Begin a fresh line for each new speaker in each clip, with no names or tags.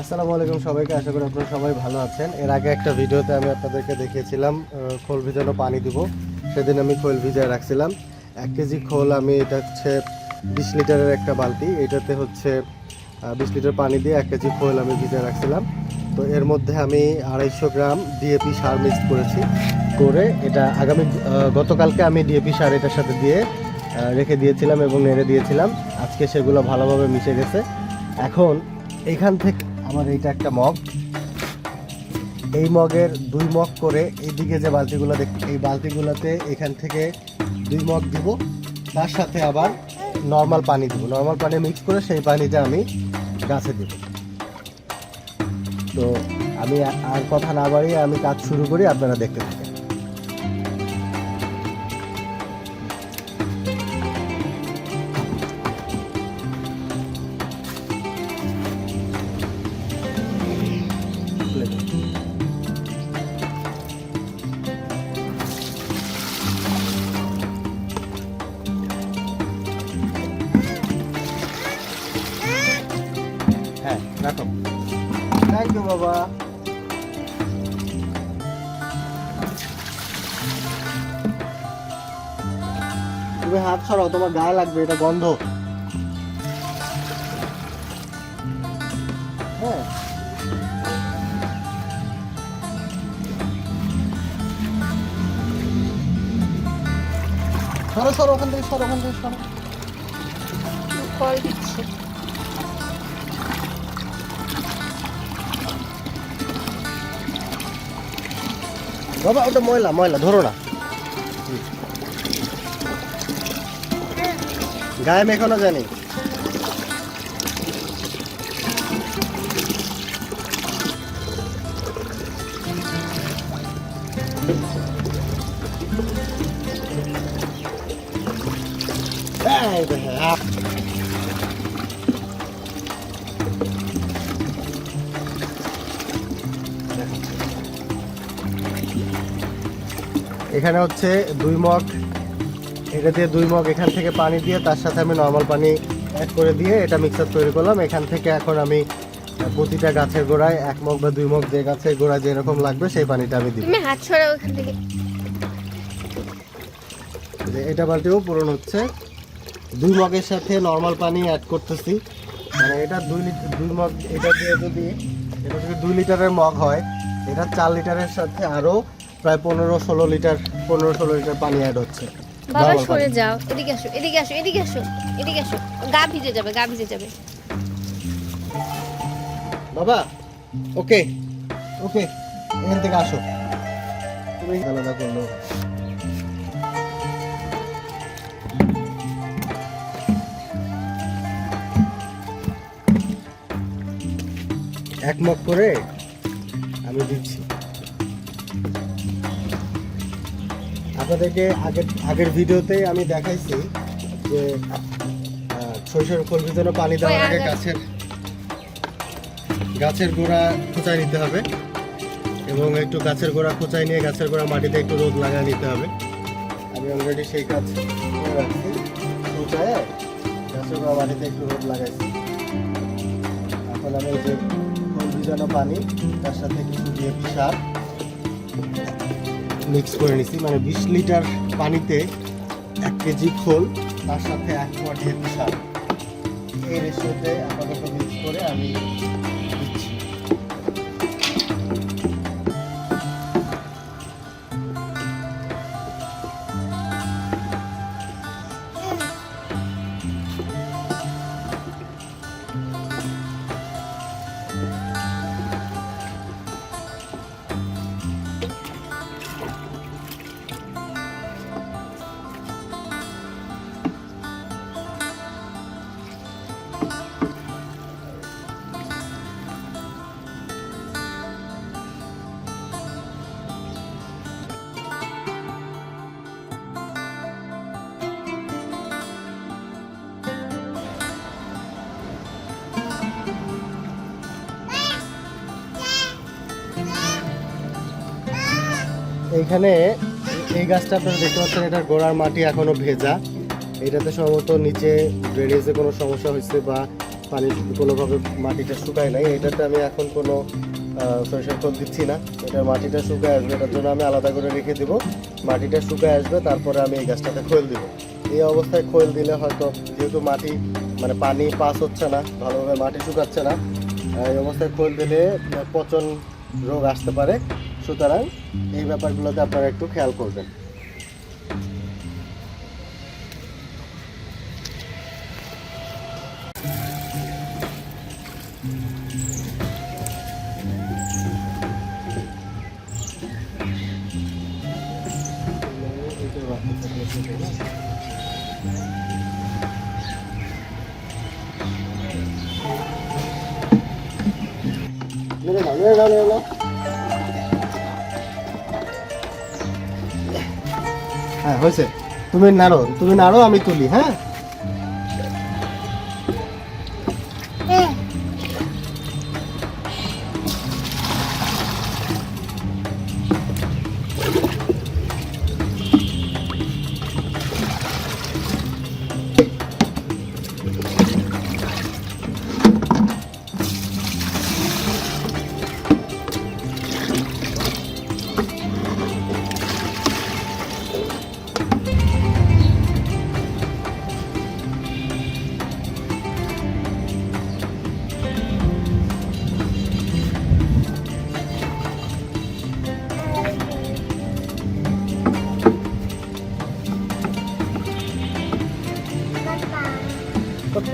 আসসালামু আলাইকুম সবাইকে, আশা করি আপনারা সবাই ভালো আছেন। এর আগে একটা ভিডিওতে আমি আপনাদেরকে দেখিয়েছিলাম খোল ভিজানো পানি দিব। সেদিন আমি খোল ভিজায় রাখছিলাম। এক কেজি খোল আমি, এটা হচ্ছে বিশ লিটারের একটা বালতি। এটাতে হচ্ছে বিশ লিটার পানি দিয়ে এক কেজি খোল আমি ভিজায় রাখছিলাম। তো এর মধ্যে আমি আড়াইশো গ্রাম ডিএপি সার মিক্স করেছি। করে এটা আগামী গতকালকে আমি ডিএপি সার এটার সাথে দিয়ে রেখে দিয়েছিলাম এবং নেড়ে দিয়েছিলাম। আজকে সেগুলো ভালোভাবে মিশে গেছে। এখন এইখান থেকে আমার এইটা একটা মগ। এই মগের দুই মগ করে এইদিকে যে বালতিগুলো দেখ এই বালতিগুলোতে এখান থেকে দুই মগ দিব, তার সাথে আবার নর্মাল পানি দেবো। নর্মাল পানি মিক্স করে সেই পানিটা আমি গাছে দেব। তো আমি আর কথা না বাড়িয়ে আমি কাজ শুরু করি, আপনারা দেখতে থাকেন। থ্যাংক ইউ বাবা তুমি হাত সরাও, তোমার গায়ে লাগবে, এটা গন্ধ। হ্যাঁ। সরো সরো, ওখান থেকে সরো, ওখান থেকে সরো।
কল দিচ্ছে।
বাবা ওটা ময়লা ময়লা ধরো না গায়ে মেখানো জানি এই দেখে, আপ। এখানে হচ্ছে দুই মগ এটা দিয়ে দুই মগ এখান থেকে পানি দিয়ে তার সাথে আমি নর্মাল পানি অ্যাড করে দিয়ে এটা মিক্সার তৈরি করলাম। এখান থেকে এখন আমি প্রতিটা গাছের গোড়ায় এক মগ বা দুই মগ যে গাছের গোড়ায় যেরকম লাগবে সেই পানিটা আমি
তুমি হাত ছড়াও ওখান থেকে।
এটা বালতিও পূরণ হচ্ছে। দুই মগের সাথে নর্মাল পানি অ্যাড করতেছি। মানে এটা দুই লিটার দুই মগ এটা দিয়ে যদি এটা যদি দুই লিটারের মগ হয় এটা চার লিটারের সাথে আরও প্রায় পনেরো ষোলো লিটার পনেরো ষোলো লিটার পানি অ্যাড হচ্ছে।
বাবা সরে যাও। এদিকে আসো এদিকে আসো এদিকে আসো এদিকে আসো। গা ভিজে যাবে গা ভিজে যাবে।
বাবা ওকে ওকে এখান থেকে আসো। তুমি আলাদা করল এক মগ করে আমি দিচ্ছি। আপনাদেরকে আগের আগের ভিডিওতে আমি দেখাইছি যে সরিষার খোল ভিজানো পানি দেওয়ার আগে গাছের গাছের গোড়া খোঁচায় নিতে হবে এবং একটু গাছের গোড়া খোঁচায় নিয়ে গাছের গোড়া মাটিতে একটু রোদ লাগায় নিতে হবে। আমি অলরেডি সেই কাজ করে রাখছি। খোঁচায় গাছের গোড়া মাটিতে একটু রোদ লাগাইছি। এখন আমি যে ভিজানো পানি তার সাথে কিছু ডিএপি সার। মিক্স করে নিছি। মানে বিশ লিটার পানিতে এক কেজি খোল, তার সাথে এক পোয়া ডিএপি সার এই রেশিওতে আপাতত মিক্স করে আমি এইখানে এই গাছটা আপনারা দেখতে পাচ্ছেন এটার গোড়ার মাটি এখনও ভেজা। এটাতে সম্ভবত নিচে ড্রেনেজে কোনো সমস্যা হয়েছে বা পানি কোনোভাবে মাটিটা শুকায় নাই। এটাতে আমি এখন কোনো সরিষার খোল দিচ্ছি না। এটা মাটিটা শুকায় আসবে, এটার জন্য আমি আলাদা করে রেখে দিব। মাটিটা শুকায় আসবে, তারপরে আমি এই গাছটাতে খোল দিব। এই অবস্থায় খোল দিলে হয়তো যেহেতু মাটি মানে পানি পাস হচ্ছে না, ভালোভাবে মাটি শুকাচ্ছে না এই অবস্থায় খোল দিলে পচন রোগ আসতে পারে। সুতরাং এই ব্যাপারগুলোতে আপনারা একটু খেয়াল করবেন। মেরে দাও মেরে হ্যাঁ হয়েছে। তুমি নাড়ো তুমি নাড়ো আমি তুলি হ্যাঁ?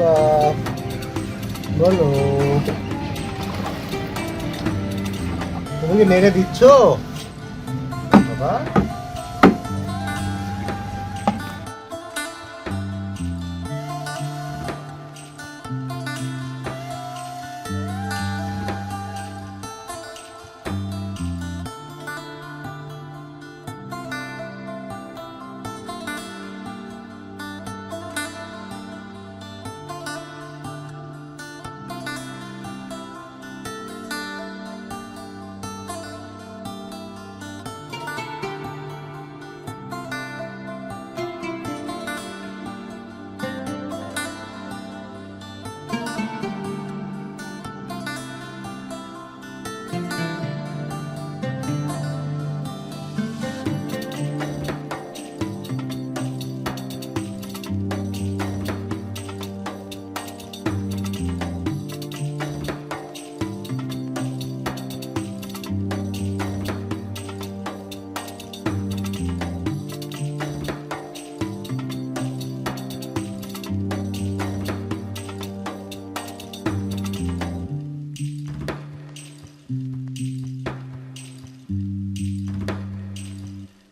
পাপা বলো। তুমি কি নেড়ে দিচ্ছ? বাবা।